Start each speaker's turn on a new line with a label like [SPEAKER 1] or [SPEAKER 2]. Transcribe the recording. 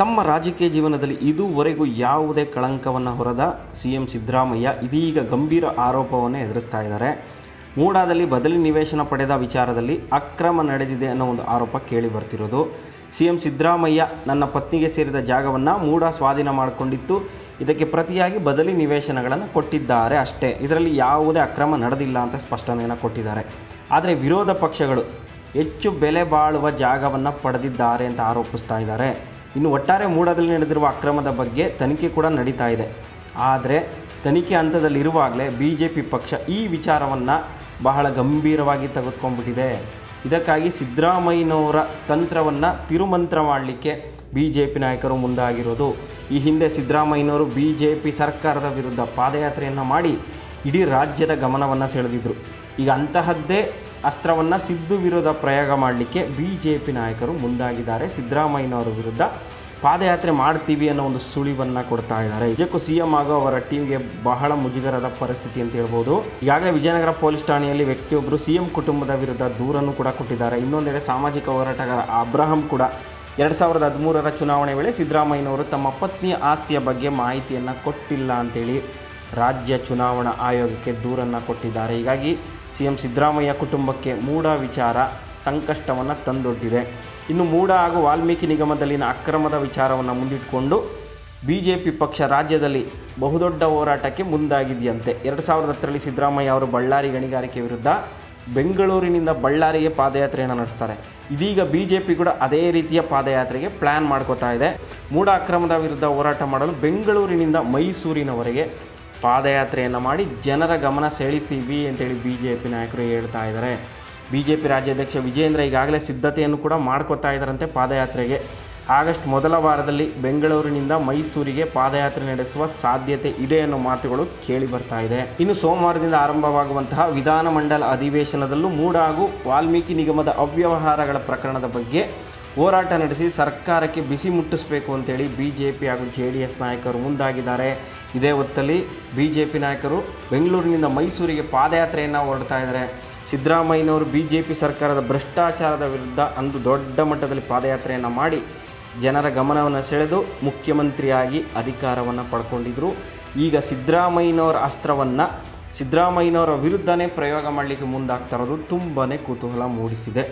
[SPEAKER 1] ತಮ್ಮ ರಾಜಕೀಯ ಜೀವನದಲ್ಲಿ ಇದುವರೆಗೂ ಯಾವುದೇ ಕಳಂಕವನ್ನು ಹೊರದ ಸಿ ಎಂ ಸಿದ್ದರಾಮಯ್ಯ ಇದೀಗ ಗಂಭೀರ ಆರೋಪವನ್ನು ಎದುರಿಸ್ತಾ ಇದ್ದಾರೆ. ಮೂಡಾದಲ್ಲಿ ಬದಲಿ ನಿವೇಶನ ಪಡೆದ ವಿಚಾರದಲ್ಲಿ ಅಕ್ರಮ ನಡೆದಿದೆ ಅನ್ನೋ ಒಂದು ಆರೋಪ ಕೇಳಿ ಬರ್ತಿರೋದು. ಸಿ ಎಂ ಸಿದ್ದರಾಮಯ್ಯ ನನ್ನ ಪತ್ನಿಗೆ ಸೇರಿದ ಜಾಗವನ್ನು ಮೂಡ ಸ್ವಾಧೀನ ಮಾಡಿಕೊಂಡಿತ್ತು. ಇದಕ್ಕೆ ಪ್ರತಿಯಾಗಿ ಬದಲಿ ನಿವೇಶನಗಳನ್ನು ಕೊಟ್ಟಿದ್ದಾರೆ ಅಷ್ಟೇ. ಇದರಲ್ಲಿ ಯಾವುದೇ ಅಕ್ರಮ ನಡೆದಿಲ್ಲ ಅಂತ ಸ್ಪಷ್ಟನೆಯನ್ನು ಕೊಟ್ಟಿದ್ದಾರೆ. ಆದರೆ ವಿರೋಧ ಪಕ್ಷಗಳು ಹೆಚ್ಚು ಬೆಲೆ ಬಾಳುವ ಜಾಗವನ್ನು ಪಡೆದಿದ್ದಾರೆ ಅಂತ ಆರೋಪಿಸ್ತಾ ಇದ್ದಾರೆ. ಇನ್ನು ಒಟ್ಟಾರೆ ಮೂಡದಲ್ಲಿ ನಡೆದಿರುವ ಅಕ್ರಮದ ಬಗ್ಗೆ ತನಿಖೆ ಕೂಡ ನಡೀತಾ ಇದೆ. ಆದರೆ ತನಿಖೆ ಹಂತದಲ್ಲಿರುವಾಗಲೇ ಬಿ ಜೆ ಪಿ ಪಕ್ಷ ಈ ವಿಚಾರವನ್ನು ಬಹಳ ಗಂಭೀರವಾಗಿ ತೆಗೆದುಕೊಂಡ್ಬಿಟ್ಟಿದೆ. ಇದಕ್ಕಾಗಿ ಸಿದ್ದರಾಮಯ್ಯನವರ ತಂತ್ರವನ್ನು ತಿರುಮಂತ್ರ ಮಾಡಲಿಕ್ಕೆ ಬಿ ಜೆ ಪಿ ನಾಯಕರು ಮುಂದಾಗಿರೋದು. ಈ ಹಿಂದೆ ಸಿದ್ದರಾಮಯ್ಯನವರು ಬಿ ಜೆ ಪಿ ಸರ್ಕಾರದ ವಿರುದ್ಧ ಪಾದಯಾತ್ರೆಯನ್ನು ಮಾಡಿ ಇಡೀ ರಾಜ್ಯದ ಗಮನವನ್ನು ಸೆಳೆದಿದ್ದರು ಈಗ ಅಂತಹದ್ದೇ ಅಸ್ತ್ರವನ್ನು ಸಿದ್ದು ವಿರೋಧ ಪ್ರಯೋಗ ಮಾಡಲಿಕ್ಕೆ ಬಿ ಜೆ ಪಿ ನಾಯಕರು ಮುಂದಾಗಿದ್ದಾರೆ. ಸಿದ್ದರಾಮಯ್ಯನವರ ವಿರುದ್ಧ ಪಾದಯಾತ್ರೆ ಮಾಡ್ತೀವಿ ಅನ್ನೋ ಒಂದು ಸುಳಿವನ್ನು ಕೊಡ್ತಾ ಇದ್ದಾರೆ. ಇದಕ್ಕೂ ಸಿ ಎಂ ಹಾಗೂ ಅವರ ಟೀಮ್ಗೆ ಬಹಳ ಮುಜುಗರದ ಪರಿಸ್ಥಿತಿ ಅಂತ ಹೇಳ್ಬೋದು. ಈಗಾಗಲೇ ವಿಜಯನಗರ ಪೊಲೀಸ್ ಠಾಣೆಯಲ್ಲಿ ವ್ಯಕ್ತಿಯೊಬ್ಬರು ಸಿ ಎಂ ಕುಟುಂಬದ ವಿರುದ್ಧ ದೂರನ್ನು ಕೂಡ ಕೊಟ್ಟಿದ್ದಾರೆ. ಇನ್ನೊಂದೆಡೆ ಸಾಮಾಜಿಕ ಹೋರಾಟಗಾರ ಅಬ್ರಹಂ ಕೂಡ ಎರಡು ಸಾವಿರದ ಹದಿಮೂರರ ಚುನಾವಣೆ ವೇಳೆ ಸಿದ್ದರಾಮಯ್ಯನವರು ತಮ್ಮ ಪತ್ನಿಯ ಆಸ್ತಿಯ ಬಗ್ಗೆ ಮಾಹಿತಿಯನ್ನು ಕೊಟ್ಟಿಲ್ಲ ಅಂತೇಳಿ ರಾಜ್ಯ ಚುನಾವಣಾ ಆಯೋಗಕ್ಕೆ ದೂರನ್ನು ಕೊಟ್ಟಿದ್ದಾರೆ. ಹೀಗಾಗಿ ಸಿ ಎಂ ಸಿದ್ದರಾಮಯ್ಯ ಕುಟುಂಬಕ್ಕೆ ಮೂಡ ವಿಚಾರ ಸಂಕಷ್ಟವನ್ನು ತಂದೊಡ್ಡಿದೆ. ಇನ್ನು ಮೂಡ ಹಾಗೂ ವಾಲ್ಮೀಕಿ ನಿಗಮದಲ್ಲಿನ ಅಕ್ರಮದ ವಿಚಾರವನ್ನು ಮುಂದಿಟ್ಟುಕೊಂಡು ಬಿ ಜೆ ಪಿ ಪಕ್ಷ ರಾಜ್ಯದಲ್ಲಿ ಬಹುದೊಡ್ಡ ಹೋರಾಟಕ್ಕೆ ಮುಂದಾಗಿದೆಯಂತೆ. ಎರಡು ಸಾವಿರದ ಹತ್ತರಲ್ಲಿ ಸಿದ್ದರಾಮಯ್ಯ ಅವರು ಬಳ್ಳಾರಿ ಗಣಿಗಾರಿಕೆ ವಿರುದ್ಧ ಬೆಂಗಳೂರಿನಿಂದ ಬಳ್ಳಾರಿಗೆ ಪಾದಯಾತ್ರೆಯನ್ನು ನಡೆಸ್ತಾರೆ. ಇದೀಗ ಬಿ ಜೆ ಪಿ ಕೂಡ ಅದೇ ರೀತಿಯ ಪಾದಯಾತ್ರೆಗೆ ಪ್ಲ್ಯಾನ್ ಮಾಡ್ಕೋತಾ ಇದೆ. ಮೂಢ ಅಕ್ರಮದ ವಿರುದ್ಧ ಹೋರಾಟ ಮಾಡಲು ಬೆಂಗಳೂರಿನಿಂದ ಮೈಸೂರಿನವರೆಗೆ ಪಾದಯಾತ್ರೆಯನ್ನು ಮಾಡಿ ಜನರ ಗಮನ ಸೆಳಿತೀವಿ ಅಂತೇಳಿ ಬಿ ಜೆ ಪಿ ನಾಯಕರು ಹೇಳ್ತಾ ಇದ್ದಾರೆ. ಬಿ ಜೆ ಪಿ ರಾಜ್ಯಾಧ್ಯಕ್ಷ ವಿಜೇಂದ್ರ ಈಗಾಗಲೇ ಸಿದ್ಧತೆಯನ್ನು ಕೂಡ ಮಾಡ್ಕೋತಾ ಇದ್ದಾರಂತೆ ಪಾದಯಾತ್ರೆಗೆ. ಆಗಸ್ಟ್ ಮೊದಲ ವಾರದಲ್ಲಿ ಬೆಂಗಳೂರಿನಿಂದ ಮೈಸೂರಿಗೆ ಪಾದಯಾತ್ರೆ ನಡೆಸುವ ಸಾಧ್ಯತೆ ಇದೆ ಅನ್ನೋ ಮಾತುಗಳು ಕೇಳಿ ಬರ್ತಾ ಇದೆ. ಇನ್ನು ಸೋಮವಾರದಿಂದ ಆರಂಭವಾಗುವಂತಹ ವಿಧಾನಮಂಡಲ ಅಧಿವೇಶನದಲ್ಲೂ ಮೂಡಾಗು ವಾಲ್ಮೀಕಿ ನಿಗಮದ ಅವ್ಯವಹಾರಗಳ ಪ್ರಕರಣದ ಬಗ್ಗೆ ಹೋರಾಟ ನಡೆಸಿ ಸರ್ಕಾರಕ್ಕೆ ಬಿಸಿ ಮುಟ್ಟಿಸಬೇಕು ಅಂತೇಳಿ ಬಿ ಜೆ ಪಿ ಹಾಗೂ ಜೆ ಡಿ ಎಸ್ ನಾಯಕರು ಮುಂದಾಗಿದ್ದಾರೆ. ಇದೇ ಹೊತ್ತಲ್ಲಿ ಬಿ ಜೆ ಪಿ ನಾಯಕರು ಬೆಂಗಳೂರಿನಿಂದ ಮೈಸೂರಿಗೆ ಪಾದಯಾತ್ರೆಯನ್ನು ಹೊರಡ್ತಾ ಇದ್ದಾರೆ. ಸಿದ್ದರಾಮಯ್ಯನವರು ಬಿ ಜೆ ಪಿ ಸರ್ಕಾರದ ಭ್ರಷ್ಟಾಚಾರದ ವಿರುದ್ಧ ಅಂದು ದೊಡ್ಡ ಮಟ್ಟದಲ್ಲಿ ಪಾದಯಾತ್ರೆಯನ್ನು ಮಾಡಿ ಜನರ ಗಮನವನ್ನು ಸೆಳೆದು ಮುಖ್ಯಮಂತ್ರಿಯಾಗಿ ಅಧಿಕಾರವನ್ನು ಪಡ್ಕೊಂಡಿದ್ದರು ಈಗ ಸಿದ್ದರಾಮಯ್ಯನವರ ಅಸ್ತ್ರವನ್ನು ಸಿದ್ದರಾಮಯ್ಯನವರ ವಿರುದ್ಧನೇ ಪ್ರಯೋಗ ಮಾಡಲಿಕ್ಕೆ ಮುಂದಾಗ್ತಾ ಇರೋದು ತುಂಬಾ ಕುತೂಹಲ ಮೂಡಿಸಿದೆ.